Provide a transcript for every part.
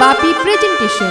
Bapi presentation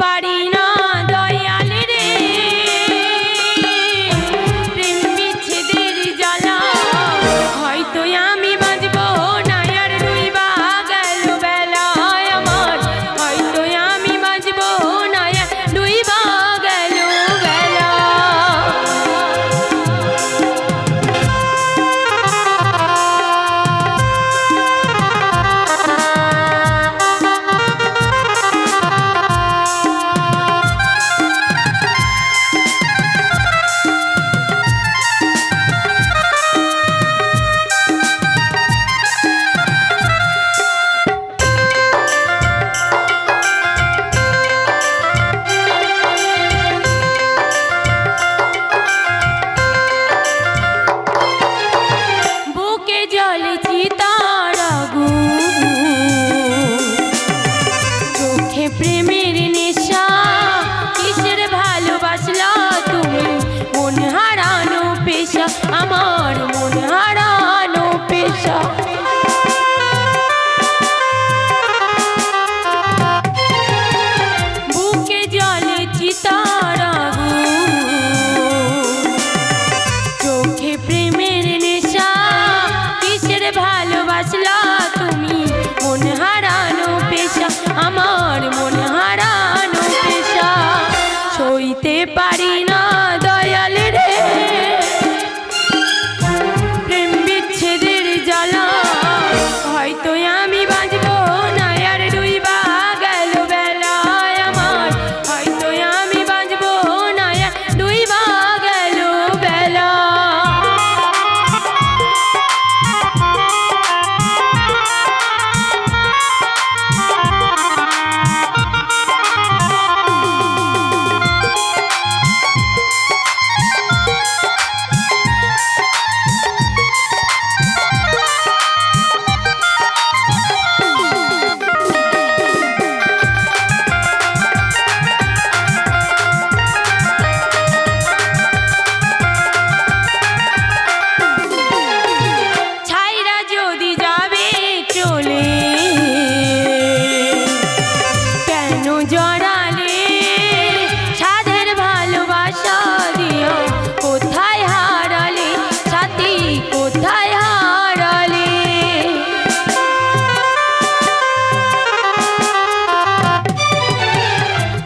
পারি জড়ালে সাধের ভালোবাসা দিও, কোথায় হারালে সাথী কোথায় হারালে?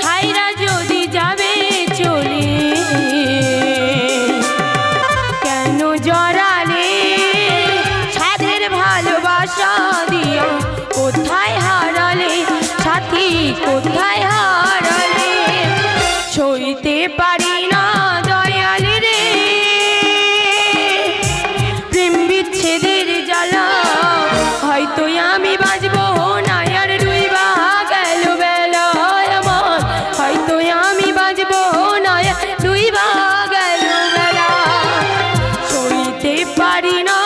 ছাইরা যাবে চলে, কেন জড়ালে? সাধের ভালোবাসা দিও, কোথায় হারালে সাথী কোথায় Marino.